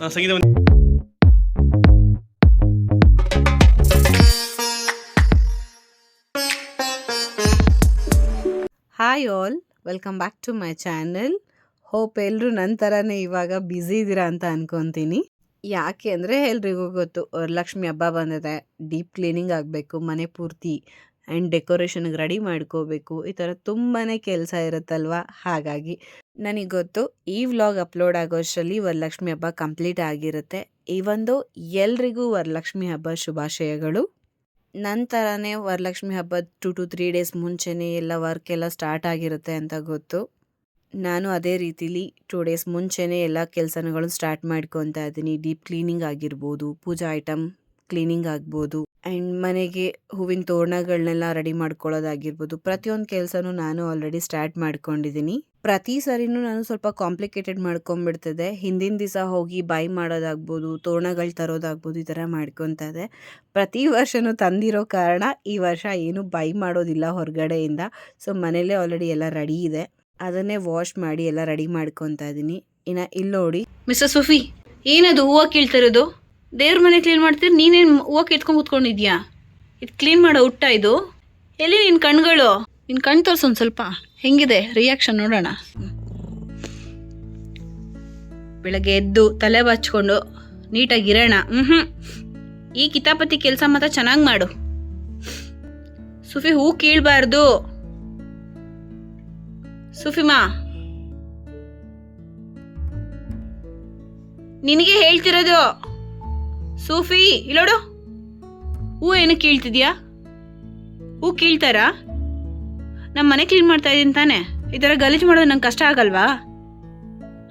ಆ, Sangeetha hi all welcome back to my channel hope ಎಲ್ಲರೂ ನನ್ನ ಥರನೇ ಇವಾಗ ಬ್ಯುಸಿ ಇದ್ದೀರಾ ಅಂತ ಅನ್ಕೊತೀನಿ. ಯಾಕೆ ಅಂದರೆ ಎಲ್ರಿಗೂ ಗೊತ್ತು ವರಲಕ್ಷ್ಮಿ ಹಬ್ಬ ಬಂದಿದೆ ಡೀಪ್ ಕ್ಲೀನಿಂಗ್ ಆಗಬೇಕು ಮನೆ ಪೂರ್ತಿ ಆ್ಯಂಡ್ ಡೆಕೋರೇಷನ್ಗೆ ರೆಡಿ ಮಾಡ್ಕೋಬೇಕು. ಈ ಥರ ತುಂಬಾ ಕೆಲಸ ಇರುತ್ತಲ್ವ? ಹಾಗಾಗಿ ನನಗೆ ಗೊತ್ತು ಈ ವ್ಲಾಗ್ ಅಪ್ಲೋಡ್ ಆಗೋಷ್ಟರಲ್ಲಿ ವರಲಕ್ಷ್ಮಿ ಹಬ್ಬ ಕಂಪ್ಲೀಟ್ ಆಗಿರುತ್ತೆ. ಈ ಒಂದು ಎಲ್ರಿಗೂ ವರಲಕ್ಷ್ಮಿ ಹಬ್ಬ ಶುಭಾಶಯಗಳು. ನಂತರನೇ ವರಲಕ್ಷ್ಮಿ ಹಬ್ಬದ ಟು ಟು ತ್ರೀ ಡೇಸ್ ಮುಂಚೆನೇ ಎಲ್ಲ ವರ್ಕ್ ಎಲ್ಲ ಸ್ಟಾರ್ಟ್ ಆಗಿರುತ್ತೆ ಅಂತ ಗೊತ್ತು. ನಾನು ಅದೇ ರೀತಿಲಿ ಟೂ ಡೇಸ್ ಮುಂಚೆನೇ ಎಲ್ಲ ಕೆಲಸಗಳು ಸ್ಟಾರ್ಟ್ ಮಾಡ್ಕೊತಾ ಇದ್ದೀನಿ. ಡೀಪ್ ಕ್ಲೀನಿಂಗ್ ಆಗಿರ್ಬೋದು, ಪೂಜಾ ಐಟಮ್ ಕ್ಲೀನಿಂಗ್ ಆಗ್ಬೋದು. ಆ್ಯಂಡ್ ಮನೆಗೆ ಹೂವಿನ ತೋರಣಗಳನ್ನೆಲ್ಲ ರೆಡಿ ಮಾಡ್ಕೊಳ್ಳೋದಾಗಿರ್ಬೋದು. ಪ್ರತಿಯೊಂದು ಕೆಲಸನೂ ನಾನು ಆಲ್ರೆಡಿ ಸ್ಟಾರ್ಟ್ ಮಾಡ್ಕೊಂಡಿದ್ದೀನಿ ಪ್ರತಿ ಸರಿನೂ ನಾನು ಸ್ವಲ್ಪ ಕಾಂಪ್ಲಿಕೇಟೆಡ್ ಮಾಡ್ಕೊಂಬಿಡ್ತದೆ ಹಿಂದಿನ ದಿವಸ ಹೋಗಿ ಬೈ ಮಾಡೋದಾಗ್ಬೋದು, ತೋರಣಗಳು ತರೋದಾಗ್ಬೋದು ಈ ಥರ ಮಾಡ್ಕೊತಾ ಇದೆ ಪ್ರತಿ ವರ್ಷವೂ ತಂದಿರೋ ಕಾರಣ ಈ ವರ್ಷ ಏನು ಬೈ ಮಾಡೋದಿಲ್ಲ ಹೊರಗಡೆಯಿಂದ. ಸೊ ಮನೇಲೇ ಆಲ್ರೆಡಿ ಎಲ್ಲ ರೆಡಿ ಇದೆ. ಅದನ್ನೇ ವಾಶ್ ಮಾಡಿ ಎಲ್ಲ ರೆಡಿ ಮಾಡ್ಕೊತಾ ಇದ್ದೀನಿ ಇನ್ನು ಇಲ್ಲಿ ನೋಡಿ. ಮಿಸ್ಟರ್ ಸುಫಿ ಏನದು ಹೂವು ಕೀಳ್ತಿರೋದು? ದೇವ್ರ ಮನೆ ಕ್ಲೀನ್ ಮಾಡ್ತೀರಿ ನೀನೇನು ಹೋಗಿ ಎತ್ಕೊಂಡು ಕೂತ್ಕೊಂಡಿದ್ಯಾ? ಇದು ಕ್ಲೀನ್ ಮಾಡೋ ಹುಟ್ಟ ಇದು. ಎಲ್ಲಿ ನಿನ್ನ ಕಣ್ಗಳು? ನಿನ್ನ ಕಣ್ ತೋರ್ಸು ಒಂದು ಸ್ವಲ್ಪ. ಹೆಂಗಿದೆ? ರಿಯಾಕ್ಷನ್ ನೋಡೋಣ. ಬೆಳಗ್ಗೆ ಎದ್ದು ತಲೆ ಬಾಚ್ಕೊಂಡು ನೀಟಾಗಿ ಇರೋಣ. ಹ್ಞೂ ಈ ಕಿತಾಪತಿ ಕೆಲಸ ಮಾತ್ರ ಚೆನ್ನಾಗಿ ಮಾಡು. ಸುಫಿ ಹೂ ಕೀಳ್ಬಾರ್ದು. ಸುಫಿಮಾ ನಿನಗೆ ಹೇಳ್ತಿರೋದು ಸೂಫಿ, ಇಲ್ಲೋಡು. ಹೂ ಏನು ಕೀಳ್ತಿದ್ಯಾ? ಹೂ ಕೀಳ್ತಾರಾ? ನಮ್ಮ ಮನೆ ಕ್ಲೀನ್ ಮಾಡ್ತಾ ಇದ್ದೀನಿ ತಾನೆ. ಈ ಥರ ಗಲೀಜು ಮಾಡೋದು ನಂಗೆ ಕಷ್ಟ ಆಗಲ್ವಾ?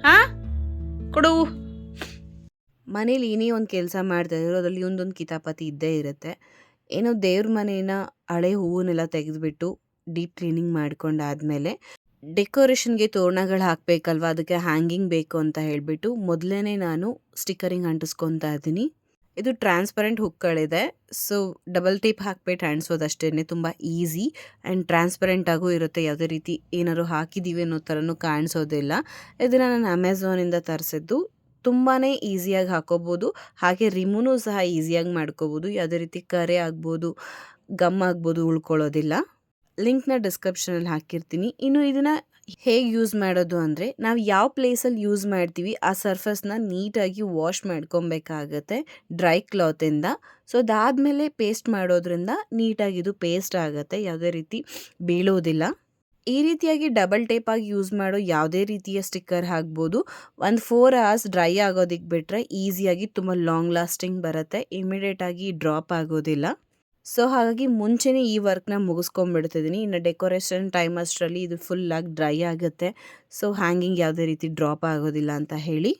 ಹಾ? ಕೊಡು. ಮನೇಲಿ ಏನೇ ಒಂದು ಕೆಲಸ ಮಾಡ್ತಾ ಇದ್ರು ಅದರಲ್ಲಿ ಒಂದೊಂದು ಕಿತಾಪತಿ ಇದ್ದೇ ಇರುತ್ತೆ. ಏನೋ ದೇವ್ರ ಮನೇನ ಹಳೆ ಹೂವನ್ನೆಲ್ಲ ತೆಗೆದುಬಿಟ್ಟು ಡೀಪ್ ಕ್ಲೀನಿಂಗ್ ಮಾಡ್ಕೊಂಡಾದ್ಮೇಲೆ ಡೆಕೋರೇಷನ್ಗೆ ತೋರಣಗಳು ಹಾಕಬೇಕಲ್ವ? ಅದಕ್ಕೆ ಹ್ಯಾಂಗಿಂಗ್ ಬೇಕು ಅಂತ ಹೇಳಿಬಿಟ್ಟು ಮೊದಲೇ ನಾನು ಸ್ಟಿಕ್ಕರಿಂಗ್ ಅಂಟಿಸ್ಕೊತಾ ಇದ್ದೀನಿ. ಇದು ಟ್ರಾನ್ಸ್ಪರೆಂಟ್ ಹುಕ್ಗಳಿದೆ. ಸೊ, ಡಬಲ್ ಟೇಪ್ ಹಾಕ್ಬಿಟ್ಟು ಅಂಟಿಸೋದಷ್ಟೇ ತುಂಬ ಈಸಿ ಆ್ಯಂಡ್ ಟ್ರಾನ್ಸ್ಪರೆಂಟ್ ಆಗೂ ಇರುತ್ತೆ. ಯಾವುದೇ ರೀತಿ ಏನಾದ್ರು ಹಾಕಿದ್ದೀವಿ ಅನ್ನೋ ಥರನೂ ಕಾಣಿಸೋದಿಲ್ಲ. ಇದನ್ನು ನಾನು ಅಮೆಝಾನಿಂದ ತರಿಸಿದ್ದು ತುಂಬಾ ಈಸಿಯಾಗಿ ಹಾಕೋಬೋದು. ಹಾಗೆ ರಿಮೂನು ಸಹ ಈಸಿಯಾಗಿ ಮಾಡ್ಕೋಬೋದು. ಯಾವುದೇ ರೀತಿ ಕರೆ ಆಗ್ಬೋದು, ಗಮ್ ಆಗ್ಬೋದು, ಉಳ್ಕೊಳ್ಳೋದಿಲ್ಲ. ಲಿಂಕ್ನ ಡಿಸ್ಕ್ರಿಪ್ಷನಲ್ಲಿ ಹಾಕಿರ್ತೀನಿ. ಇನ್ನು ಇದನ್ನು ಹೇಗೆ ಯೂಸ್ ಮಾಡೋದು ಅಂದರೆ ನಾವು ಯಾವ ಪ್ಲೇಸಲ್ಲಿ ಯೂಸ್ ಮಾಡ್ತೀವಿ ಆ ಸರ್ಫಸ್ನ ನೀಟಾಗಿ ವಾಶ್ ಮಾಡ್ಕೊಬೇಕಾಗತ್ತೆ ಡ್ರೈ ಕ್ಲಾತಿಂದ ಸೊ ಅದಾದಮೇಲೆ ಪೇಸ್ಟ್ ಮಾಡೋದ್ರಿಂದ ನೀಟಾಗಿ ಇದು ಪೇಸ್ಟ್ ಆಗುತ್ತೆ, ಯಾವುದೇ ರೀತಿ ಬೀಳೋದಿಲ್ಲ. ಈ ರೀತಿಯಾಗಿ ಡಬಲ್ ಟೇಪಾಗಿ ಯೂಸ್ ಮಾಡೋ ಯಾವುದೇ ರೀತಿಯ ಸ್ಟಿಕ್ಕರ್ ಹಾಕ್ಬೋದು. ಒಂದು ಫೋರ್ ಅವರ್ಸ್ ಡ್ರೈ ಆಗೋದಕ್ಕೆ ಬಿಟ್ಟರೆ ಈಸಿಯಾಗಿ ತುಂಬ ಲಾಂಗ್ ಲಾಸ್ಟಿಂಗ್ ಬರುತ್ತೆ ಇಮಿಡಿಯೇಟಾಗಿ ಡ್ರಾಪ್ ಆಗೋದಿಲ್ಲ. ಸೊ ಹಾಗಾಗಿ ಮುಂಚೆನೇ ಈ ವರ್ಕ್ನ ಮುಗಿಸ್ಕೊಂಡ್ಬಿಡ್ತಿದ್ದೀನಿ. ಇನ್ನು ಡೆಕೋರೇಷನ್ ಟೈಮ್ ಅಷ್ಟರಲ್ಲಿ ಇದು ಫುಲ್ಲಾಗಿ ಡ್ರೈ ಆಗುತ್ತೆ. ಸೊ ಹ್ಯಾಂಗಿಂಗ್ ಯಾವುದೇ ರೀತಿ ಡ್ರಾಪ್ ಆಗೋದಿಲ್ಲ ಅಂತ ಹೇಳಿ.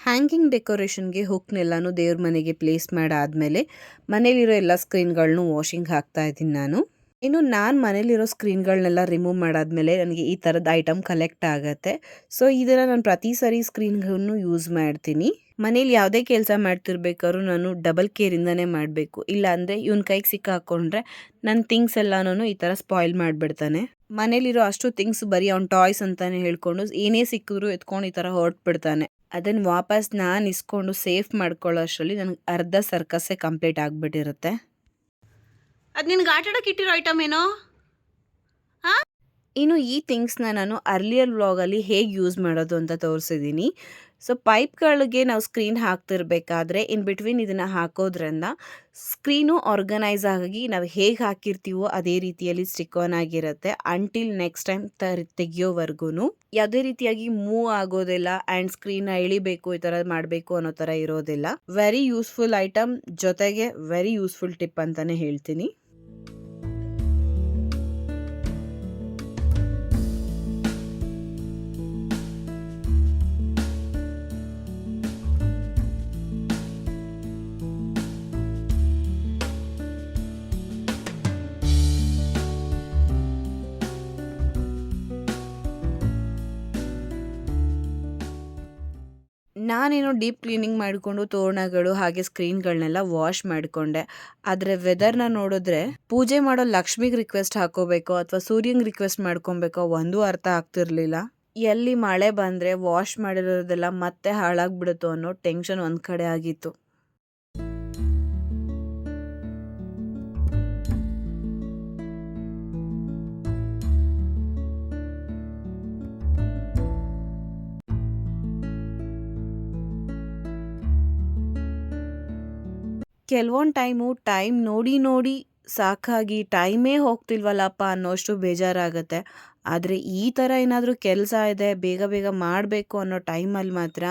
ಹ್ಯಾಂಗಿಂಗ್ ಡೆಕೋರೇಷನ್ಗೆ ಹುಕ್ನೆಲ್ಲನೂ ದೇವ್ರ ಮನೆಗೆ ಪ್ಲೇಸ್ ಮಾಡಾದಮೇಲೆ ಮನೇಲಿರೋ ಎಲ್ಲ ಸ್ಕ್ರೀನ್ಗಳನ್ನೂ ವಾಷಿಂಗ್ ಹಾಕ್ತಾ ಇದ್ದೀನಿ ನಾನು. ಇನ್ನು ನಾನು ಮನೇಲಿರೋ ಸ್ಕ್ರೀನ್ಗಳನ್ನೆಲ್ಲ ರಿಮೂವ್ ಮಾಡಾದ್ಮೇಲೆ ನನಗೆ ಈ ಥರದ ಐಟಮ್ ಕಲೆಕ್ಟ್ ಆಗುತ್ತೆ. ಸೊ ಇದನ್ನು ನಾನು ಪ್ರತಿ ಸರಿ ಸ್ಕ್ರೀನ್ಗಳನ್ನು ಯೂಸ್ ಮಾಡ್ತೀನಿ. ಮನೇಲಿ ಯಾವುದೇ ಕೆಲಸ ಮಾಡ್ತಿರ್ಬೇಕಾದ್ರೂ ನಾನು ಡಬಲ್ ಕೇರಿಂದನೇ ಮಾಡಬೇಕು. ಇಲ್ಲ ಅಂದರೆ ಇವನ್ ಕೈಗೆ ಸಿಕ್ಕ ಹಾಕ್ಕೊಂಡ್ರೆ ನನ್ನ ಥಿಂಗ್ಸ್ ಎಲ್ಲನೂ ಈ ಥರ ಸ್ಪಾಯ್ಲ್ ಮಾಡಿಬಿಡ್ತಾನೆ. ಮನೇಲಿರೋ ಅಷ್ಟು ಥಿಂಗ್ಸ್ ಬರೀ ಅವ್ನ ಟಾಯ್ಸ್ ಅಂತಲೇ ಹೇಳ್ಕೊಂಡು ಏನೇ ಸಿಕ್ಕಿದ್ರು ಎತ್ಕೊಂಡು ಈ ಥರ ಹೊರಟ್ಬಿಡ್ತಾನೆ. ಅದನ್ನು ವಾಪಸ್ ನಾನು ಇಸ್ಕೊಂಡು ಸೇಫ್ ಮಾಡ್ಕೊಳ್ಳೋ ಅಷ್ಟರಲ್ಲಿ ನನಗೆ ಅರ್ಧ ಸರ್ಕಸ್ಸೇ ಕಂಪ್ಲೀಟ್ ಆಗಿಬಿಟ್ಟಿರುತ್ತೆ. ಅದು ನಿನ್ಗೆ ಆಟ ಆಡೋಕೆ ಇಟ್ಟಿರೋ ಐಟಮ್ ಏನೋ? ಇನ್ನು ಈ ಥಿಂಗ್ಸ್ನ ನಾನು ಅರ್ಲಿಯರ್ ವ್ಲಾಗಲ್ಲಿ ಹೇಗೆ ಯೂಸ್ ಮಾಡೋದು ಅಂತ ತೋರಿಸಿದ್ದೀನಿ. ಸೊ, ಪೈಪ್ಗಳಿಗೆ ನಾವು ಸ್ಕ್ರೀನ್ ಹಾಕ್ತಿರ್ಬೇಕಾದ್ರೆ ಇನ್ ಬಿಟ್ವೀನ್ ಇದನ್ನು ಹಾಕೋದ್ರಿಂದ ಸ್ಕ್ರೀನು ಆರ್ಗನೈಸ್ ಆಗಿ ನಾವು ಹೇಗೆ ಹಾಕಿರ್ತೀವೋ ಅದೇ ರೀತಿಯಲ್ಲಿ ಸ್ಟಿಕ್ ಆನ್ ಆಗಿರುತ್ತೆ. ಅಂಟಿಲ್ ನೆಕ್ಸ್ಟ್ ಟೈಮ್ ತರ ತೆಗಿಯೋವರೆಗೂ ಯಾವುದೇ ರೀತಿಯಾಗಿ ಮೂವ್ ಆಗೋದಿಲ್ಲ ಆ್ಯಂಡ್ ಸ್ಕ್ರೀನ್ನ ಇಳಿಬೇಕು, ಈ ಥರ ಮಾಡಬೇಕು ಅನ್ನೋ ಥರ ಇರೋದಿಲ್ಲ. ವೆರಿ ಯೂಸ್ಫುಲ್ ಐಟಮ್ ಜೊತೆಗೆ ವೆರಿ ಯೂಸ್ಫುಲ್ ಟಿಪ್ ಅಂತಲೇ ಹೇಳ್ತೀನಿ. ನಾನೇನೋ ಡೀಪ್ ಕ್ಲೀನಿಂಗ್ ಮಾಡಿಕೊಂಡು ತೋರಣಗಳು ಹಾಗೆ ಸ್ಕ್ರೀನ್ಗಳನ್ನೆಲ್ಲ ವಾಶ್ ಮಾಡಿಕೊಂಡೆ. ಆದರೆ ವೆದರ್ನ ನೋಡಿದ್ರೆ ಪೂಜೆ ಮಾಡೋ ಲಕ್ಷ್ಮಿಗೆ ರಿಕ್ವೆಸ್ಟ್ ಹಾಕೋಬೇಕೋ ಅಥವಾ ಸೂರ್ಯಂಗೆ ರಿಕ್ವೆಸ್ಟ್ ಮಾಡ್ಕೊಬೇಕೋ ಒಂದೂ ಅರ್ಥ ಆಗ್ತಿರ್ಲಿಲ್ಲ. ಎಲ್ಲಿ ಮಳೆ ಬಂದರೆ ವಾಶ್ ಮಾಡಿರೋದೆಲ್ಲ ಮತ್ತೆ ಹಾಳಾಗ್ಬಿಡುತ್ತೋ ಅನ್ನೋ ಟೆನ್ಷನ್ ಒಂದು ಕಡೆ ಆಗಿತ್ತು. ಕೆಲವೊಂದು ಟೈಮು ಟೈಮ್ ನೋಡಿ ನೋಡಿ ಸಾಕಾಗಿ ಟೈಮೇ ಹೋಗ್ತಿಲ್ವಲ್ಲಪ್ಪ ಅನ್ನೋಷ್ಟು ಬೇಜಾರಾಗುತ್ತೆ. ಆದರೆ ಈ ಥರ ಏನಾದರೂ ಕೆಲಸ ಇದೆ, ಬೇಗ ಬೇಗ ಮಾಡಬೇಕು ಅನ್ನೋ ಟೈಮಲ್ಲಿ ಮಾತ್ರ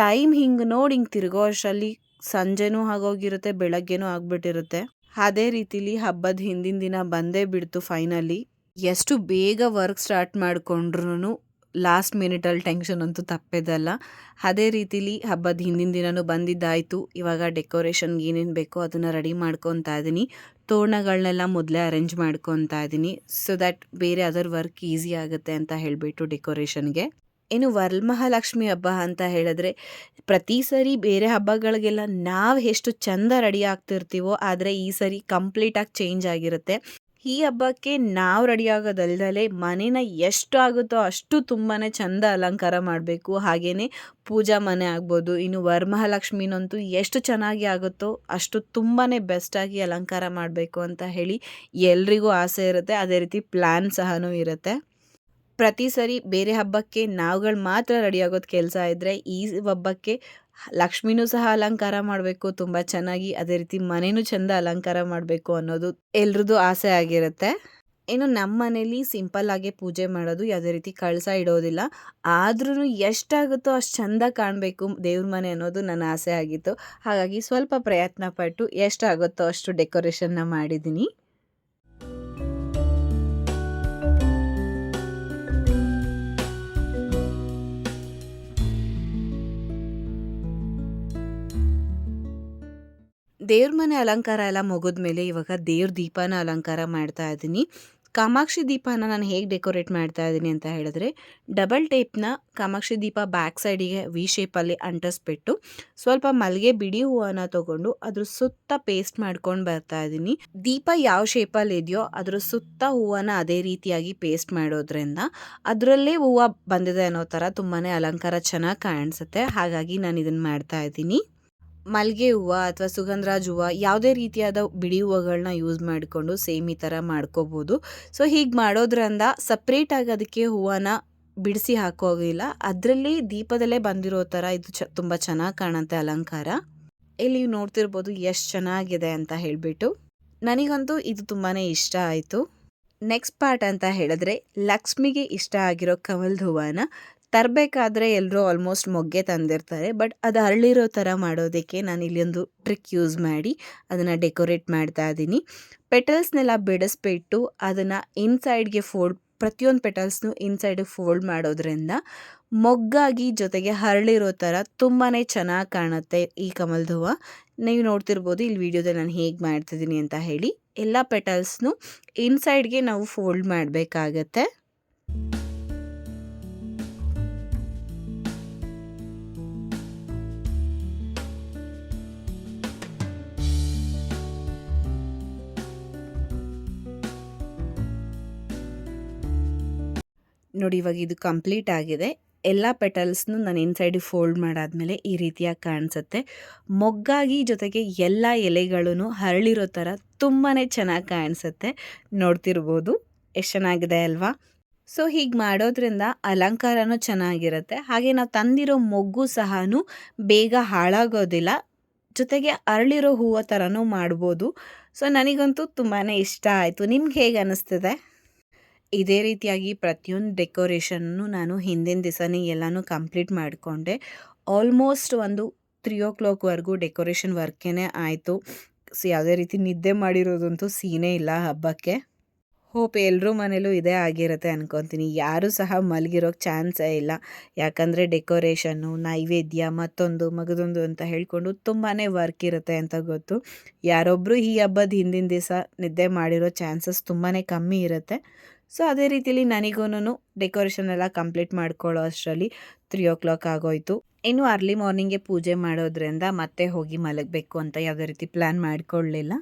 ಟೈಮ್ ಹಿಂಗೆ ನೋಡಿ ಹಿಂಗೆ ತಿರುಗೋ ಅಷ್ಟರಲ್ಲಿ ಸಂಜೆನೂ ಆಗೋಗಿರುತ್ತೆ, ಬೆಳಗ್ಗೆನೂ ಆಗಿಬಿಟ್ಟಿರುತ್ತೆ. ಅದೇ ರೀತಿಲಿ ಹಬ್ಬದ ಹಿಂದಿನ ದಿನ ಬಂದೇ ಬಿಡ್ತು ಫೈನಲಿ. ಎಷ್ಟು ಬೇಗ ವರ್ಕ್ ಸ್ಟಾರ್ಟ್ ಮಾಡಿಕೊಂಡ್ರು ಲಾಸ್ಟ್ ಮಿನಿಟಲ್ಲಿ ಟೆನ್ಷನ್ ಅಂತೂ ತಪ್ಪೇದಲ್ಲ ಅದೇ ರೀತಿಲಿ ಹಬ್ಬದ ಹಿಂದಿನ ದಿನವೂ ಬಂದಿದ್ದಾಯಿತು. ಇವಾಗ ಡೆಕೋರೇಷನ್ಗೆ ಏನೇನು ಬೇಕೋ ಅದನ್ನು ರೆಡಿ ಮಾಡ್ಕೊತಾ ಇದ್ದೀನಿ ತೋರಣಗಳನ್ನೆಲ್ಲ ಮೊದಲೇ ಅರೇಂಜ್ ಮಾಡ್ಕೊತಾ ಇದ್ದೀನಿ ಸೊ ದ್ಯಾಟ್ ಬೇರೆ ಅದರ್ ವರ್ಕ್ ಈಸಿ ಆಗುತ್ತೆ ಅಂತ ಹೇಳಿಬಿಟ್ಟು ಡೆಕೋರೇಷನ್ಗೆ ಏನು ವರಮಹಾಲಕ್ಷ್ಮಿ ಹಬ್ಬ ಅಂತ ಹೇಳಿದ್ರೆ, ಪ್ರತಿ ಸರಿ ಬೇರೆ ಹಬ್ಬಗಳಿಗೆಲ್ಲ ನಾವು ಎಷ್ಟು ಚಂದ ರೆಡಿ ಆಗ್ತಿರ್ತೀವೋ ಆದರೆ ಈ ಸರಿ ಕಂಪ್ಲೀಟಾಗಿ ಚೇಂಜ್ ಆಗಿರುತ್ತೆ. ಈ ಹಬ್ಬಕ್ಕೆ ನಾವು ರೆಡಿ ಆಗೋದಲ್ದಲೆ ಮನೇನ ಎಷ್ಟು ಆಗುತ್ತೋ ಅಷ್ಟು ತುಂಬಾ ಚಂದ ಅಲಂಕಾರ ಮಾಡಬೇಕು. ಹಾಗೆಯೇ ಪೂಜಾ ಮನೆ ಆಗ್ಬೋದು, ಇನ್ನು ವರಮಹಾಲಕ್ಷ್ಮಿನಂತೂ ಎಷ್ಟು ಚೆನ್ನಾಗಿ ಆಗುತ್ತೋ ಅಷ್ಟು ತುಂಬಾ ಬೆಸ್ಟಾಗಿ ಅಲಂಕಾರ ಮಾಡಬೇಕು ಅಂತ ಹೇಳಿ ಎಲ್ರಿಗೂ ಆಸೆ ಇರುತ್ತೆ. ಅದೇ ರೀತಿ ಪ್ಲ್ಯಾನ್ ಸಹನೂ ಇರುತ್ತೆ. ಪ್ರತಿ ಸರಿ ಬೇರೆ ಹಬ್ಬಕ್ಕೆ ನಾವುಗಳು ಮಾತ್ರ ರೆಡಿ ಕೆಲಸ ಇದ್ದರೆ ಈ ಹಬ್ಬಕ್ಕೆ ಲಕ್ಷ್ಮಿನೂ ಸಹ ಅಲಂಕಾರ ಮಾಡಬೇಕು, ತುಂಬ ಚೆನ್ನಾಗಿ ಅದೇ ರೀತಿ ಮನೆಯೂ ಚಂದ ಅಲಂಕಾರ ಮಾಡಬೇಕು ಅನ್ನೋದು ಎಲ್ರದ್ದು ಆಸೆ ಆಗಿರುತ್ತೆ. ಏನು ನಮ್ಮ ಮನೇಲಿ ಸಿಂಪಲ್ ಆಗಿ ಪೂಜೆ ಮಾಡೋದು ಯಾವುದೇ ರೀತಿ ಕಳಸ ಇಡೋದಿಲ್ಲ. ಆದ್ರೂ ಎಷ್ಟಾಗುತ್ತೋ ಅಷ್ಟು ಚಂದ ಕಾಣಬೇಕು ದೇವ್ರ ಮನೆ ಅನ್ನೋದು ನನ್ನ ಆಸೆ ಆಗಿತ್ತು. ಹಾಗಾಗಿ ಸ್ವಲ್ಪ ಪ್ರಯತ್ನ ಪಟ್ಟು ಎಷ್ಟಾಗುತ್ತೋ ಅಷ್ಟು ಡೆಕೋರೇಷನ್ನ ಮಾಡಿದ್ದೀನಿ. ದೇವ್ರ ಮನೆ ಅಲಂಕಾರ ಎಲ್ಲ ಮುಗಿದ್ಮೇಲೆ ಇವಾಗ ದೇವ್ರ ದೀಪನ ಅಲಂಕಾರ ಮಾಡ್ತಾ ಇದ್ದೀನಿ. ಕಾಮಾಕ್ಷಿ ದೀಪನ ನಾನು ಹೇಗೆ ಡೆಕೋರೇಟ್ ಮಾಡ್ತಾ ಇದ್ದೀನಿ ಅಂತ ಹೇಳಿದ್ರೆ, ಡಬಲ್ ಟೇಪ್ನ ಕಾಮಾಕ್ಷಿ ದೀಪ ಬ್ಯಾಕ್ ಸೈಡಿಗೆ ವಿ ಶೇಪಲ್ಲಿ ಅಂಟಿಸ್ಬಿಟ್ಟು, ಸ್ವಲ್ಪ ಮಲ್ಲಿಗೆ ಬಿಡಿ ಹೂವನ್ನ ತಗೊಂಡು ಅದ್ರ ಸುತ್ತ ಪೇಸ್ಟ್ ಮಾಡ್ಕೊಂಡು ಬರ್ತಾ ಇದ್ದೀನಿ. ದೀಪ ಯಾವ ಶೇಪಲ್ಲಿ ಇದೆಯೋ ಅದ್ರ ಸುತ್ತ ಹೂವನ್ನ ಅದೇ ರೀತಿಯಾಗಿ ಪೇಸ್ಟ್ ಮಾಡೋದ್ರಿಂದ ಅದರಲ್ಲೇ ಹೂವು ಬಂದಿದೆ ಅನ್ನೋ ಥರ ತುಂಬಾ ಅಲಂಕಾರ ಚೆನ್ನಾಗಿ ಕಾಣಿಸುತ್ತೆ. ಹಾಗಾಗಿ ನಾನು ಇದನ್ನು ಮಾಡ್ತಾ ಇದ್ದೀನಿ. ಮಲ್ಲಿಗೆ ಹೂವು ಅಥವಾ ಸುಗಂಧರಾಜ ಹೂವು ಯಾವುದೇ ರೀತಿಯಾದ ಬಿಡಿ ಹೂವುಗಳನ್ನ ಯೂಸ್ ಮಾಡಿಕೊಂಡು ಸೇಮ್ ಈ ಥರ ಮಾಡ್ಕೋಬೋದು. ಸೊ ಹೀಗೆ ಮಾಡೋದ್ರಿಂದ ಸಪ್ರೇಟಾಗಿ ಅದಕ್ಕೆ ಹೂವನ್ನ ಬಿಡಿಸಿ ಹಾಕೋಗಿಲ್ಲ ಅದರಲ್ಲಿ ದೀಪದಲ್ಲೇ ಬಂದಿರೋ ಥರ ಇದು ಚ ತುಂಬ ಚೆನ್ನಾಗಿ ಕಾಣುತ್ತೆ ಅಲಂಕಾರ. ಇಲ್ಲಿ ನೋಡ್ತಿರ್ಬೋದು ಎಷ್ಟು ಚೆನ್ನಾಗಿದೆ ಅಂತ ಹೇಳಿಬಿಟ್ಟು. ನನಗಂತೂ ಇದು ತುಂಬಾ ಇಷ್ಟ ಆಯಿತು. ನೆಕ್ಸ್ಟ್ ಪಾರ್ಟ್ ಅಂತ ಹೇಳಿದ್ರೆ ಲಕ್ಷ್ಮಿಗೆ ಇಷ್ಟ ಆಗಿರೋ ಕಮಲ್ದ ಹೂವನ. ತರಬೇಕಾದ್ರೆ ಎಲ್ಲರೂ ಆಲ್ಮೋಸ್ಟ್ ಮೊಗ್ಗೆ ತಂದಿರ್ತಾರೆ ಬಟ್ ಅದು ಅರಳಿರೋ ಥರ ಮಾಡೋದಕ್ಕೆ ನಾನು ಇಲ್ಲಿ ಒಂದು ಟ್ರಿಕ್ ಯೂಸ್ ಮಾಡಿ ಅದನ್ನು ಡೆಕೋರೇಟ್ ಮಾಡ್ತಾ ಇದ್ದೀನಿ ಪೆಟಲ್ಸ್ನೆಲ್ಲ ಬಿಡಿಸ್ಬಿಟ್ಟು ಅದನ್ನು ಇನ್ಸೈಡ್ಗೆ ಫೋಲ್ಡ್ ಪ್ರತಿಯೊಂದು ಪೆಟಲ್ಸ್ನು ಇನ್ಸೈಡಿಗೆ ಫೋಲ್ಡ್ ಮಾಡೋದ್ರಿಂದ ಮೊಗ್ಗಾಗಿ ಜೊತೆಗೆ ಹರಳಿರೋ ಥರ ತುಂಬಾ ಚೆನ್ನಾಗಿ ಕಾಣುತ್ತೆ ಈ ಕಮಲ್ದ ಹೂವು ನೀವು ನೋಡ್ತಿರ್ಬೋದು ಇಲ್ಲಿ ವಿಡಿಯೋದಲ್ಲಿ ನಾನು ಹೇಗೆ ಮಾಡ್ತಿದ್ದೀನಿ ಅಂತ ಹೇಳಿ. ಎಲ್ಲ ಪೆಟಲ್ಸ್ನು ಇನ್ಸೈಡ್ಗೆ ನಾವು ಫೋಲ್ಡ್ ಮಾಡಬೇಕಾಗತ್ತೆ. ನೋಡಿ, ಇವಾಗ ಇದು ಕಂಪ್ಲೀಟ್ ಆಗಿದೆ. ಎಲ್ಲ ಪೆಟಲ್ಸ್ನು ನಾನು ಇನ್ಸೈಡಿಗೆ ಫೋಲ್ಡ್ ಮಾಡಾದಮೇಲೆ ಈ ರೀತಿಯಾಗಿ ಕಾಣಿಸುತ್ತೆ. ಮೊಗ್ಗಾಗಿ ಜೊತೆಗೆ ಎಲ್ಲ ಎಲೆಗಳೂ ಹರಳಿರೋ ಥರ ತುಂಬಾ ಚೆನ್ನಾಗಿ ಕಾಣಿಸುತ್ತೆ. ನೋಡ್ತಿರ್ಬೋದು, ಎಷ್ಟು ಚೆನ್ನಾಗಿದೆ ಅಲ್ವಾ? ಸೊ, ಹೀಗೆ ಮಾಡೋದ್ರಿಂದ ಅಲಂಕಾರನೂ ಚೆನ್ನಾಗಿರುತ್ತೆ. ಹಾಗೆ ನಾವು ತಂದಿರೋ ಮೊಗ್ಗು ಸಹ ಬೇಗ ಹಾಳಾಗೋದಿಲ್ಲ. ಜೊತೆಗೆ ಅರಳಿರೋ ಹೂವು ಥರನೂ ಮಾಡ್ಬೋದು. ಸೊ, ನನಗಂತೂ ತುಂಬಾ ಇಷ್ಟ ಆಯಿತು. ನಿಮ್ಗೆ ಹೇಗೆ ಅನ್ನಿಸ್ತಿದೆ ಇದೇ ರೀತಿಯಾಗಿ ಪ್ರತಿಯೊಂದು ಡೆಕೋರೇಷನ್ನು ನಾನು ಹಿಂದಿನ ದಿವಸನೇ ಎಲ್ಲನೂ ಕಂಪ್ಲೀಟ್ ಮಾಡಿಕೊಂಡೆ. ಆಲ್ಮೋಸ್ಟ್ ಒಂದು ತ್ರೀ ಓ ಕ್ಲಾಕ್ವರೆಗೂ ಡೆಕೋರೇಷನ್ ವರ್ಕೇ ಆಯಿತು. ಸೊ ಯಾವುದೇ ರೀತಿ ನಿದ್ದೆ ಮಾಡಿರೋದಂತೂ ಸೀನೇ ಇಲ್ಲ ಹಬ್ಬಕ್ಕೆ. ಹೋಪ್ ಎಲ್ಲರೂ ಮನೇಲೂ ಇದೇ ಆಗಿರುತ್ತೆ ಅನ್ಕೊತೀನಿ. ಯಾರೂ ಸಹ ಮಲಗಿರೋಕ್ಕೆ ಚಾನ್ಸೇ ಇಲ್ಲ. ಯಾಕಂದರೆ ಡೆಕೋರೇಷನ್ನು, ನೈವೇದ್ಯ, ಮತ್ತೊಂದು, ಮಗದೊಂದು ಅಂತ ಹೇಳಿಕೊಂಡು ತುಂಬಾ ವರ್ಕ್ ಇರುತ್ತೆ ಅಂತ ಗೊತ್ತು. ಯಾರೊಬ್ಬರು ಈ ಹಬ್ಬದ ಹಿಂದಿನ ದಿವಸ ನಿದ್ದೆ ಮಾಡಿರೋ ಚಾನ್ಸಸ್ ತುಂಬಾ ಕಮ್ಮಿ ಇರುತ್ತೆ. ಸೊ, ಅದೇ ರೀತಿಲಿ ನನಗೂನು ಡೆಕೋರೇಷನ್ ಎಲ್ಲ ಕಂಪ್ಲೀಟ್ ಮಾಡ್ಕೊಳ್ಳೋ ಅಷ್ಟರಲ್ಲಿ ತ್ರೀ ಓ ಕ್ಲಾಕ್ ಆಗೋಯ್ತು. ಇನ್ನು ಅರ್ಲಿ ಮಾರ್ನಿಂಗೆ ಪೂಜೆ ಮಾಡೋದ್ರಿಂದ ಮತ್ತೆ ಹೋಗಿ ಮಲಗಬೇಕು ಅಂತ ಯಾವುದೇ ರೀತಿ ಪ್ಲ್ಯಾನ್ ಮಾಡಿಕೊಳ್ಳಲಿಲ್ಲ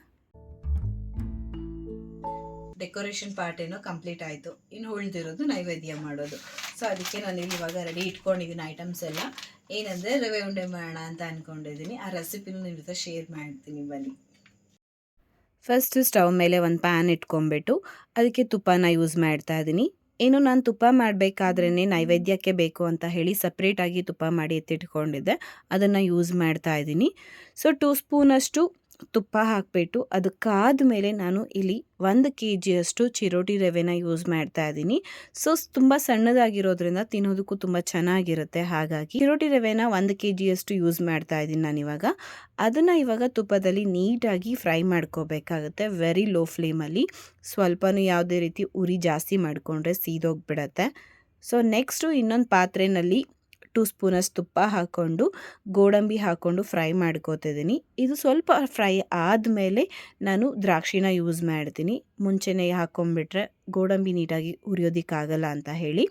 ಡೆಕೋರೇಷನ್ ಪಾರ್ಟ್ ಏನೋ ಕಂಪ್ಲೀಟ್ ಆಯಿತು. ಇನ್ನು ಉಳಿದಿರೋದು ನೈವೇದ್ಯ ಮಾಡೋದು. ಸೊ, ಅದಕ್ಕೆ ನಾನು ಇಲ್ಲಿ ಇವಾಗ ರೆಡಿ ಇಟ್ಕೊಂಡಿದ್ದೀನಿ ಐಟಮ್ಸ್ ಎಲ್ಲ. ಏನಂದರೆ ರವೆ ಉಂಡೆ ಮಾಡೋಣ ಅಂತ ಅಂದ್ಕೊಂಡಿದ್ದೀನಿ ಆ ರೆಸಿಪಿನೂ ನಿಮ್ಮ ಶೇರ್ ಮಾಡ್ತೀನಿ, ಬನ್ನಿ. ಫಸ್ಟು ಸ್ಟವ್ ಮೇಲೆ ಒಂದು ಪ್ಯಾನ್ ಇಟ್ಕೊಂಬಿಟ್ಟು ಅದಕ್ಕೆ ತುಪ್ಪನ ಯೂಸ್ ಮಾಡ್ತಾ ಇದ್ದೀನಿ ಏನು ನಾನು ತುಪ್ಪ ಮಾಡಬೇಕಾದ್ರೇ ನೈವೇದ್ಯಕ್ಕೆ ಬೇಕು ಅಂತ ಹೇಳಿ ಸಪ್ರೇಟಾಗಿ ತುಪ್ಪ ಮಾಡಿ ಎತ್ತಿಟ್ಕೊಂಡಿದ್ದೆ. ಅದನ್ನು ಯೂಸ್ ಮಾಡ್ತಾ ಇದ್ದೀನಿ ಸೊ ಟೂ ಸ್ಪೂನಷ್ಟು ತುಪ್ಪ ಹಾಕಿಬಿಟ್ಟು ಅದಕ್ಕಾದ ಮೇಲೆ ನಾನು ಇಲ್ಲಿ ಒಂದು ಕೆ ಜಿಯಷ್ಟು ಚಿರೋಟಿ ರವೆನ ಯೂಸ್ ಮಾಡ್ತಾ ಇದ್ದೀನಿ. ಸೊ ತುಂಬ ಸಣ್ಣದಾಗಿರೋದ್ರಿಂದ ತಿನ್ನೋದಕ್ಕೂ ತುಂಬ ಚೆನ್ನಾಗಿರುತ್ತೆ. ಹಾಗಾಗಿ ಚಿರೋಟಿ ರವೆನ ಒಂದು ಕೆ ಜಿಯಷ್ಟು ಯೂಸ್ ಮಾಡ್ತಾ ಇದ್ದೀನಿ ನಾನು ಇವಾಗ. ಅದನ್ನು ಇವಾಗ ತುಪ್ಪದಲ್ಲಿ ನೀಟಾಗಿ ಫ್ರೈ ಮಾಡ್ಕೋಬೇಕಾಗುತ್ತೆ. ವೆರಿ ಲೋ ಫ್ಲೇಮಲ್ಲಿ ಸ್ವಲ್ಪನೂ ಯಾವುದೇ ರೀತಿ ಉರಿ ಜಾಸ್ತಿ ಮಾಡಿಕೊಂಡ್ರೆ ಸೀದೋಗ್ಬಿಡತ್ತೆ. ಸೊ ನೆಕ್ಸ್ಟು ಇನ್ನೊಂದು ಪಾತ್ರೆಯಲ್ಲಿ ಟೂ ಸ್ಪೂನಸ್ ತುಪ್ಪ ಹಾಕ್ಕೊಂಡು ಗೋಡಂಬಿ ಹಾಕ್ಕೊಂಡು ಫ್ರೈ ಮಾಡ್ಕೋತಿದ್ದೀನಿ. ಇದು ಸ್ವಲ್ಪ ಫ್ರೈ ಆದಮೇಲೆ ನಾನು ದ್ರಾಕ್ಷಿನ ಯೂಸ್ ಮಾಡ್ತೀನಿ. ಮುಂಚೆನೇ ಹಾಕ್ಕೊಂಬಿಟ್ರೆ ಗೋಡಂಬಿ ನೀಟಾಗಿ ಉರಿಯೋದಿಕ್ಕಾಗಲ್ಲ ಅಂತ ಹೇಳಿ.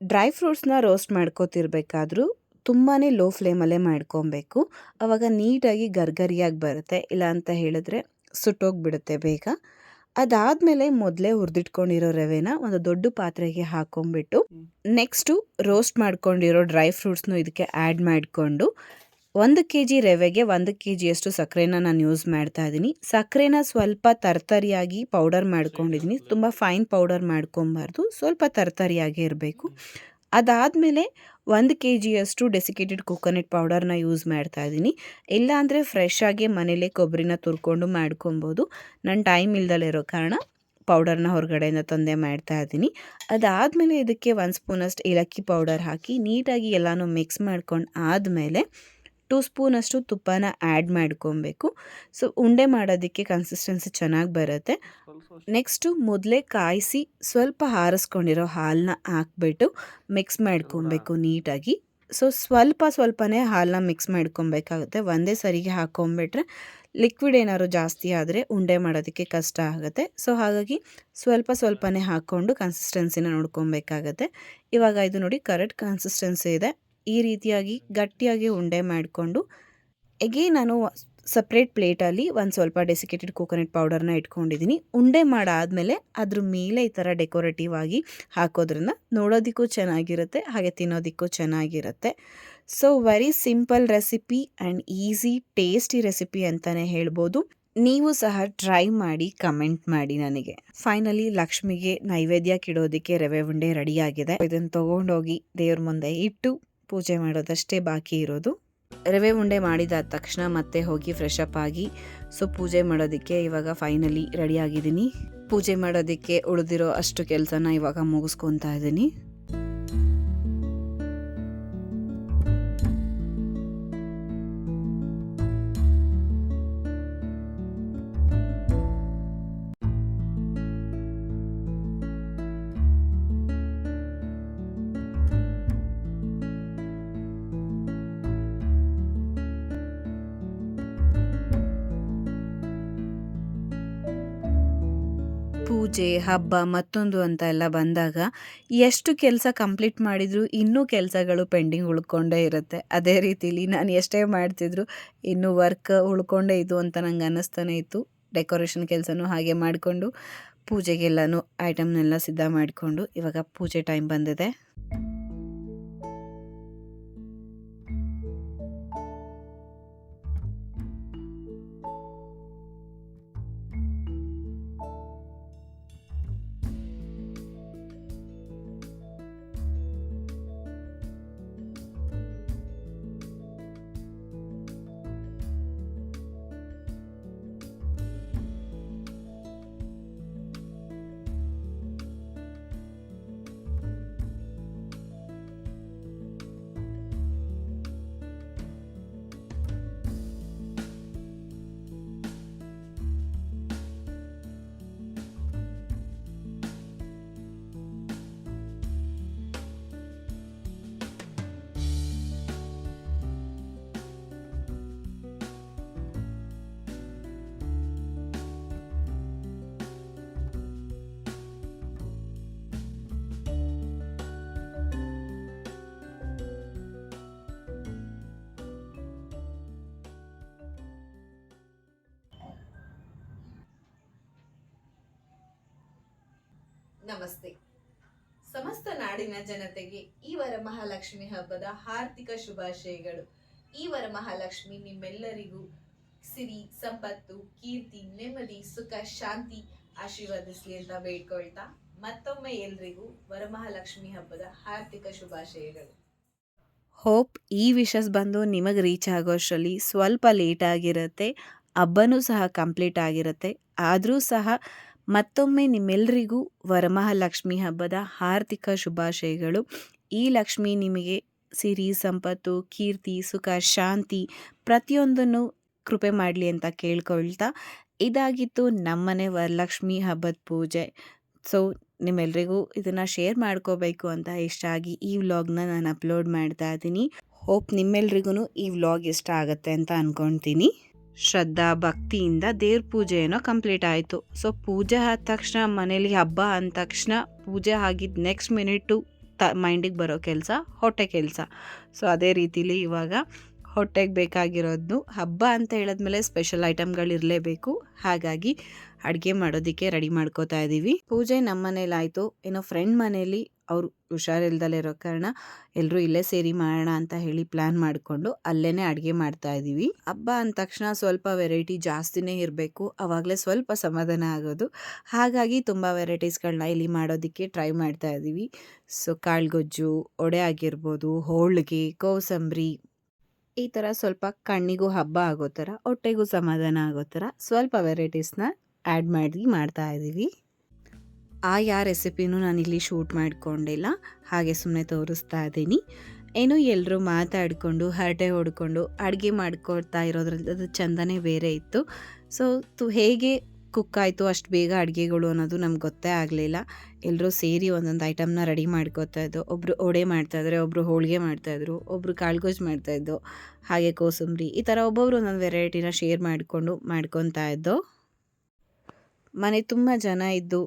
ಡ್ರೈ ಫ್ರೂಟ್ಸ್ನ ರೋಸ್ಟ್ ಮಾಡ್ಕೋತಿರ್ಬೇಕಾದ್ರೂ ತುಂಬಾ ಲೋ ಫ್ಲೇಮಲ್ಲೇ ಮಾಡ್ಕೊಬೇಕು. ಆವಾಗ ನೀಟಾಗಿ ಗರ್ಗರಿಯಾಗಿ ಬರುತ್ತೆ. ಇಲ್ಲ ಅಂತ ಹೇಳಿದ್ರೆ ಸುಟ್ಟೋಗಿಬಿಡುತ್ತೆ ಬೇಗ. ಅದಾದಮೇಲೆ ಮೊದಲೇ ಹುರಿದಿಟ್ಕೊಂಡಿರೋ ರವೆನ ಒಂದು ದೊಡ್ಡ ಪಾತ್ರೆಗೆ ಹಾಕೊಂಡ್ಬಿಟ್ಟು ನೆಕ್ಸ್ಟು ರೋಸ್ಟ್ ಮಾಡ್ಕೊಂಡಿರೋ ಡ್ರೈ ಫ್ರೂಟ್ಸ್ನು ಇದಕ್ಕೆ ಆ್ಯಡ್ ಮಾಡಿಕೊಂಡು ಒಂದು ಕೆ ಜಿ ರವೆಗೆ ಒಂದು ಕೆ ಜಿಯಷ್ಟು ಸಕ್ಕರೆನ ನಾನು ಯೂಸ್ ಮಾಡ್ತಾ ಇದ್ದೀನಿ. ಸಕ್ಕರೆನ ಸ್ವಲ್ಪ ತರ್ತರಿಯಾಗಿ ಪೌಡರ್ ಮಾಡ್ಕೊಂಡಿದ್ದೀನಿ. ತುಂಬ ಫೈನ್ ಪೌಡರ್ ಮಾಡ್ಕೊಬಾರ್ದು. ಸ್ವಲ್ಪ ತರ್ತರಿಯಾಗಿ ಇರಬೇಕು. ಅದಾದಮೇಲೆ ಒಂದು ಕೆ ಜಿಯಷ್ಟು ಡೆಸಿಕೇಟೆಡ್ ಕೊಕೊನೆಟ್ ಪೌಡರ್ನ ಯೂಸ್ ಮಾಡ್ತಾ ಇದ್ದೀನಿ. ಇಲ್ಲಾಂದರೆ ಫ್ರೆಶ್ ಆಗಿ ಮನೇಲೇ ಕೊಬ್ಬರಿನ ತುರ್ಕೊಂಡು ಮಾಡ್ಕೊಬೋದು. ನನ್ನ ಟೈಮ್ ಇಲ್ದಲೇ ಇರೋ ಕಾರಣ ಪೌಡರ್ನ ಹೊರಗಡೆಯಿಂದ ತಂದೆ ಮಾಡ್ತಾ ಇದ್ದೀನಿ. ಅದಾದಮೇಲೆ ಇದಕ್ಕೆ ಒಂದು ಸ್ಪೂನಷ್ಟು ಏಲಕ್ಕಿ ಪೌಡರ್ ಹಾಕಿ ನೀಟಾಗಿ ಎಲ್ಲನೂ ಮಿಕ್ಸ್ ಮಾಡ್ಕೊಂಡು ಆದಮೇಲೆ ಟೂ ಸ್ಪೂನಷ್ಟು ತುಪ್ಪನ ಆ್ಯಡ್ ಮಾಡ್ಕೊಬೇಕು. ಸೊ ಉಂಡೆ ಮಾಡೋದಕ್ಕೆ ಕನ್ಸಿಸ್ಟೆನ್ಸಿ ಚೆನ್ನಾಗಿ ಬರುತ್ತೆ. ನೆಕ್ಸ್ಟು ಮೊದಲೇ ಕಾಯಿಸಿ ಸ್ವಲ್ಪ ಹಾರಿಸ್ಕೊಂಡಿರೋ ಹಾಲನ್ನ ಹಾಕ್ಬಿಟ್ಟು ಮಿಕ್ಸ್ ಮಾಡ್ಕೊಬೇಕು ನೀಟಾಗಿ. ಸೊ ಸ್ವಲ್ಪ ಸ್ವಲ್ಪನೇ ಹಾಲನ್ನ ಮಿಕ್ಸ್ ಮಾಡ್ಕೊಬೇಕಾಗುತ್ತೆ. ಒಂದೇ ಸರಿಗೆ ಹಾಕೊಂಬಿಟ್ರೆ ಲಿಕ್ವಿಡ್ ಏನಾದ್ರು ಜಾಸ್ತಿ ಆದರೆ ಉಂಡೆ ಮಾಡೋದಕ್ಕೆ ಕಷ್ಟ ಆಗುತ್ತೆ. ಸೊ ಹಾಗಾಗಿ ಸ್ವಲ್ಪ ಸ್ವಲ್ಪನೇ ಹಾಕ್ಕೊಂಡು ಕನ್ಸಿಸ್ಟೆನ್ಸಿನ ನೋಡ್ಕೊಬೇಕಾಗತ್ತೆ. ಇವಾಗ ಇದು ನೋಡಿ ಕರೆಕ್ಟ್ ಕನ್ಸಿಸ್ಟೆನ್ಸಿ ಇದೆ. ಈ ರೀತಿಯಾಗಿ ಗಟ್ಟಿಯಾಗಿ ಉಂಡೆ ಮಾಡಿಕೊಂಡು, ಎಗೇ ನಾನು ಸಪ್ರೇಟ್ ಪ್ಲೇಟಲ್ಲಿ ಒಂದು ಸ್ವಲ್ಪ ಡೆಸಿಕೇಟೆಡ್ ಕೋಕೋನಟ್ ಪೌಡರ್ನ ಇಟ್ಕೊಂಡಿದ್ದೀನಿ ಉಂಡೆ ಮಾಡಾದಮೇಲೆ ಅದ್ರ ಮೇಲೆ ಈ ಥರ ಡೆಕೋರೇಟಿವ್ ಆಗಿ ಹಾಕೋದ್ರಿಂದ ನೋಡೋದಕ್ಕೂ ಚೆನ್ನಾಗಿರುತ್ತೆ, ಹಾಗೆ ತಿನ್ನೋದಕ್ಕೂ ಚೆನ್ನಾಗಿರುತ್ತೆ. So very simple recipe and easy tasty recipe ಅಂತಲೇ ಹೇಳ್ಬೋದು. ನೀವು ಸಹ ಟ್ರೈ ಮಾಡಿ ಕಮೆಂಟ್ ಮಾಡಿ ನನಗೆ. ಫೈನಲಿ ಲಕ್ಷ್ಮಿಗೆ ನೈವೇದ್ಯ ಕಿಡೋದಕ್ಕೆ ರವೆ ಉಂಡೆ ರೆಡಿಯಾಗಿದೆ ಇದನ್ನು ತೊಗೊಂಡೋಗಿ ದೇವ್ರ ಮುಂದೆ ಇಟ್ಟು ಪೂಜೆ ಮಾಡೋದಷ್ಟೇ ಬಾಕಿ ಇರೋದು. ರವೆ ಉಂಡೆ ಮಾಡಿದ ತಕ್ಷಣ ಮತ್ತೆ ಹೋಗಿ ಫ್ರೆಶ್ ಅಪ್ ಆಗಿ ಸೊ ಪೂಜೆ ಮಾಡೋದಕ್ಕೆ ಇವಾಗ ಫೈನಲಿ ರೆಡಿ ಆಗಿದ್ದೀನಿ. ಪೂಜೆ ಮಾಡೋದಕ್ಕೆ ಉಳಿದಿರೋ ಅಷ್ಟು ಕೆಲಸನ ಇವಾಗ ಮುಗಿಸ್ಕೊತಾ ಇದ್ದೀನಿ. ಪೂಜೆ, ಹಬ್ಬ, ಮತ್ತೊಂದು ಅಂತ ಎಲ್ಲ ಬಂದಾಗ ಎಷ್ಟು ಕೆಲಸ ಕಂಪ್ಲೀಟ್ ಮಾಡಿದರೂ ಇನ್ನೂ ಕೆಲಸಗಳು ಪೆಂಡಿಂಗ್ ಉಳ್ಕೊಂಡೇ ಇರುತ್ತೆ. ಅದೇ ರೀತಿಲಿ ನಾನು ಎಷ್ಟೇ ಮಾಡ್ತಿದ್ರು ಇನ್ನೂ ವರ್ಕ್ ಉಳ್ಕೊಂಡೇ ಇದು ಅಂತ ನಂಗೆ ಅನ್ನಿಸ್ತಾನೆ ಇತ್ತು. ಡೆಕೋರೇಷನ್ ಕೆಲಸನೂ ಹಾಗೆ ಮಾಡಿಕೊಂಡು ಪೂಜೆಗೆಲ್ಲನೂ ಐಟಮ್ನೆಲ್ಲ ಸಿದ್ಧ ಮಾಡಿಕೊಂಡು ಇವಾಗ ಪೂಜೆ ಟೈಮ್ ಬಂದಿದೆ. ನಮಸ್ತೆ. ಸಮಸ್ತ ನಾಡಿನ ಜನತೆಗೆ ಈ ವರಮಹಾಲಕ್ಷ್ಮಿ ಹಬ್ಬದ ಹಾರ್ದಿಕ ಶುಭಾಶಯಗಳು. ಈ ವರಮಹಾಲಕ್ಷ್ಮಿ ನಿಮ್ಮೆಲ್ಲರಿಗೂ ಸಿರಿ, ಸಂಪತ್ತು, ಕೀರ್ತಿ, ನೆಮ್ಮದಿ, ಸುಖ, ಶಾಂತಿ ಆಶೀರ್ವದಿಸ್ಲಿ ಅಂತ ಬೇಡ್ಕೊಳ್ತಾ ಮತ್ತೊಮ್ಮೆ ಎಲ್ರಿಗೂ ವರಮಹಾಲಕ್ಷ್ಮಿ ಹಬ್ಬದ ಹಾರ್ದಿಕ ಶುಭಾಶಯಗಳು. ಹೋಪ್ ಈ ವಿಷಸ್ ಬಂದು ನಿಮಗೆ ರೀಚ್ ಆಗೋಷ್ಟರಲ್ಲಿ ಸ್ವಲ್ಪ ಲೇಟ್ ಆಗಿರುತ್ತೆ, ಹಬ್ಬನೂ ಸಹ ಕಂಪ್ಲೀಟ್ ಆಗಿರುತ್ತೆ, ಆದರೂ ಸಹ ಮತ್ತೊಮ್ಮೆ ನಿಮ್ಮೆಲ್ಲರಿಗೂ ವರಮಹಾಲಕ್ಷ್ಮಿ ಹಬ್ಬದ ಹಾರ್ದಿಕ ಶುಭಾಶಯಗಳು. ಈ ಲಕ್ಷ್ಮಿ ನಿಮಗೆ ಸಿರಿ, ಸಂಪತ್ತು, ಕೀರ್ತಿ, ಸುಖ, ಶಾಂತಿ ಪ್ರತಿಯೊಂದನ್ನು ಕೃಪೆ ಮಾಡಲಿ ಅಂತ ಕೇಳ್ಕೊಳ್ತಾ ಇದಾಗಿತ್ತು ನಮ್ಮನೆ ವರಲಕ್ಷ್ಮಿ ಹಬ್ಬದ ಪೂಜೆ. ಸೊ ನಿಮ್ಮೆಲ್ರಿಗೂ ಇದನ್ನು ಶೇರ್ ಮಾಡ್ಕೋಬೇಕು ಅಂತ ಇಷ್ಟ ಆಗಿ ಈ ವ್ಲಾಗ್ನ ನಾನು ಅಪ್ಲೋಡ್ ಮಾಡ್ತಾ ಇದ್ದೀನಿ. ಹೋಪ್ ನಿಮ್ಮೆಲ್ರಿಗೂ ಈ ವ್ಲಾಗ್ ಇಷ್ಟ ಆಗುತ್ತೆ ಅಂತ ಅಂದ್ಕೊಳ್ತೀನಿ ಶ್ರದ್ಧಾ ಭಕ್ತಿಯಿಂದ ದೇವ್ರ ಪೂಜೆ ಏನೋ ಕಂಪ್ಲೀಟ್ ಆಯಿತು. ಸೊ ಪೂಜೆ ಆದ ತಕ್ಷಣ ಮನೇಲಿ ಹಬ್ಬ ಅಂದ ತಕ್ಷಣ ಪೂಜೆ ಆಗಿದ್ದ ನೆಕ್ಸ್ಟ್ ಮಿನಿಟು ತ ಮೈಂಡಿಗೆ ಬರೋ ಕೆಲಸ, ಹೊಟ್ಟೆ ಕೆಲಸ. ಸೊ ಅದೇ ರೀತಿಲಿ ಇವಾಗ ಹೊಟ್ಟೆಗೆ ಬೇಕಾಗಿರೋದು ಹಬ್ಬ ಅಂತ ಹೇಳಿದ್ಮೇಲೆ ಸ್ಪೆಷಲ್ ಐಟಮ್ಗಳಿರಲೇಬೇಕು ಹಾಗಾಗಿ ಅಡುಗೆ ಮಾಡೋದಕ್ಕೆ ರೆಡಿ ಮಾಡ್ಕೋತಾ ಇದ್ದೀವಿ ಪೂಜೆ ನಮ್ಮ ಮನೇಲಿ ಆಯಿತು. ಏನೋ ಫ್ರೆಂಡ್ ಮನೇಲಿ ಅವರು ಹುಷಾರಿಲ್ದಲೇ ಇರೋ ಕಾರಣ ಎಲ್ಲರೂ ಇಲ್ಲೇ ಸೇರಿ ಮಾಡೋಣ ಅಂತ ಹೇಳಿ ಪ್ಲ್ಯಾನ್ ಮಾಡಿಕೊಂಡು ಅಲ್ಲೇ ಅಡುಗೆ ಮಾಡ್ತಾ ಇದ್ದೀವಿ ಹಬ್ಬ ಅಂದ ತಕ್ಷಣ ಸ್ವಲ್ಪ ವೆರೈಟಿ ಜಾಸ್ತಿನೇ ಇರಬೇಕು. ಆವಾಗಲೇ ಸ್ವಲ್ಪ ಸಮಾಧಾನ ಆಗೋದು. ಹಾಗಾಗಿ ತುಂಬ ವೆರೈಟೀಸ್ಗಳನ್ನ ಇಲ್ಲಿ ಮಾಡೋದಕ್ಕೆ ಟ್ರೈ ಮಾಡ್ತಾ ಇದ್ದೀವಿ ಸೊ ಕಾಳ್ಗೊಜ್ಜು ಒಡೆ ಆಗಿರ್ಬೋದು, ಹೋಳಿಗೆ, ಕೋಸಂಬರಿ. ಈ ಥರ ಸ್ವಲ್ಪ ಕಣ್ಣಿಗೂ ಹಬ್ಬ ಆಗೋ ಥರ ಹೊಟ್ಟೆಗೂ ಸಮಾಧಾನ ಆಗೋ ಥರ ಸ್ವಲ್ಪ ವೆರೈಟೀಸ್ನ ಆ್ಯಡ್ ಮಾಡಿ ಮಾಡ್ತಾ ಇದ್ದೀವಿ. ಆ ಯಾವ ರೆಸಿಪಿನೂ ಇಲ್ಲಿ ಶೂಟ್ ಮಾಡಿಕೊಂಡಿಲ್ಲ, ಹಾಗೆ ಸುಮ್ಮನೆ ತೋರಿಸ್ತಾ ಇದ್ದೀನಿ. ಏನೋ ಎಲ್ಲರೂ ಮಾತಾಡಿಕೊಂಡು, ಹರಟೆ ಹೊಡ್ಕೊಂಡು, ಅಡುಗೆ ಮಾಡ್ಕೊಳ್ತಾ ಇರೋದ್ರಲ್ಲಿ ಅದು ಚಂದನೇ ಬೇರೆ ಇತ್ತು. ಸೊ ತು ಹೇಗೆ ಕುಕ್ ಆಯಿತು, ಅಷ್ಟು ಬೇಗ ಅಡುಗೆಗಳು ಅನ್ನೋದು ನಮ್ಗೆ ಗೊತ್ತೇ ಆಗಲಿಲ್ಲ. ಎಲ್ಲರೂ ಸೇರಿ ಒಂದೊಂದು ಐಟಮ್ನ ರೆಡಿ ಮಾಡ್ಕೋತಾ ಇದ್ದು ಒಬ್ಬರು ಒಡೆ ಮಾಡ್ತಾಯಿದ್ರೆ ಒಬ್ಬರು ಹೋಳಿಗೆ ಮಾಡ್ತಾಯಿದ್ರು ಒಬ್ಬರು ಕಾಳ್ಗೊಜ್ಜು ಮಾಡ್ತಾಯಿದ್ದು ಹಾಗೆ ಕೋಸಂಬರಿ, ಈ ಥರ ಒಬ್ಬೊಬ್ರು ಒಂದೊಂದು ವೆರೈಟಿನ ಶೇರ್ ಮಾಡಿಕೊಂಡು, ಮಾಡ್ಕೊತಾ ಇದ್ದೋ. ಮನೆ ತುಂಬ ಜನ ಇದ್ದು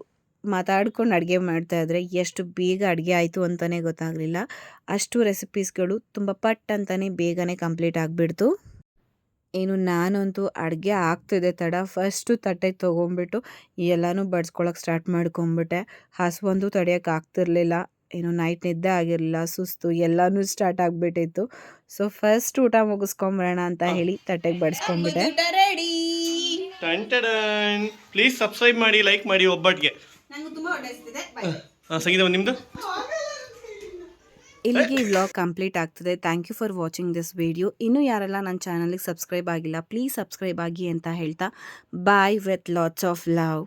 ಮಾತಾಡ್ಕೊಂಡು ಅಡುಗೆ ಮಾಡ್ತಾಯಿದ್ರೆ ಎಷ್ಟು ಬೇಗ ಅಡುಗೆ ಆಯಿತು ಅಂತಲೇ ಗೊತ್ತಾಗಲಿಲ್ಲ. ಅಷ್ಟು ರೆಸಿಪೀಸ್ಗಳು ತುಂಬ ಪಟ್ ಅಂತಲೇ ಬೇಗನೆ ಕಂಪ್ಲೀಟ್ ಆಗಿಬಿಡ್ತು. ಏನು ನಾನಂತೂ ಅಡುಗೆ ಆಗ್ತಿದೆ ತಡ. ಫಸ್ಟು ತಟ್ಟೆಗೆ ತೊಗೊಂಬಿಟ್ಟು ಎಲ್ಲನೂ ಬಡ್ಸ್ಕೊಳಕ್ಕೆ ಸ್ಟಾರ್ಟ್ ಮಾಡ್ಕೊಂಬಿಟ್ಟೆ. ಹಸುವಂತೂ ತಡೆಯೋಕೆ ಆಗ್ತಿರ್ಲಿಲ್ಲ. ಏನು ನೈಟ್ ನಿದ್ದೆ ಆಗಿರಲಿಲ್ಲ ಸುಸ್ತು ಎಲ್ಲನೂ ಸ್ಟಾರ್ಟ್ ಆಗಿಬಿಟ್ಟಿತ್ತು. ಸೊ ಫಸ್ಟ್ ಊಟ ಮುಗಿಸ್ಕೊಂಬರೋಣ ಅಂತ ಹೇಳಿ ತಟ್ಟೆಗೆ ಬಡಿಸ್ಕೊಂಬಿಟ್ಟೆ. ರೆಡಿ ಟನ್ ಟಡನ್. ಪ್ಲೀಸ್ ಸಬ್ಸ್ಕ್ರೈಬ್ ಮಾಡಿ ಲೈಕ್ ಮಾಡಿ ಒಬ್ಬಟ್ಟಿಗೆ ಹಾಂ ಸಂಗೀತ ನಿಮ್ಮದು ಇಲ್ಲಿಗೆ ಈ ವ್ಲಾಗ್ ಕಂಪ್ಲೀಟ್ ಆಗ್ತದೆ. Thank you for watching this video ಇನ್ನೂ ಯಾರೆಲ್ಲ ನನ್ನ ಚಾನಲ್ಗೆ ಸಬ್ಸ್ಕ್ರೈಬ್ ಆಗಿಲ್ಲ ಪ್ಲೀಸ್ ಸಬ್ಸ್ಕ್ರೈಬ್ ಆಗಿ ಅಂತ ಹೇಳ್ತಾ. Bye with lots of love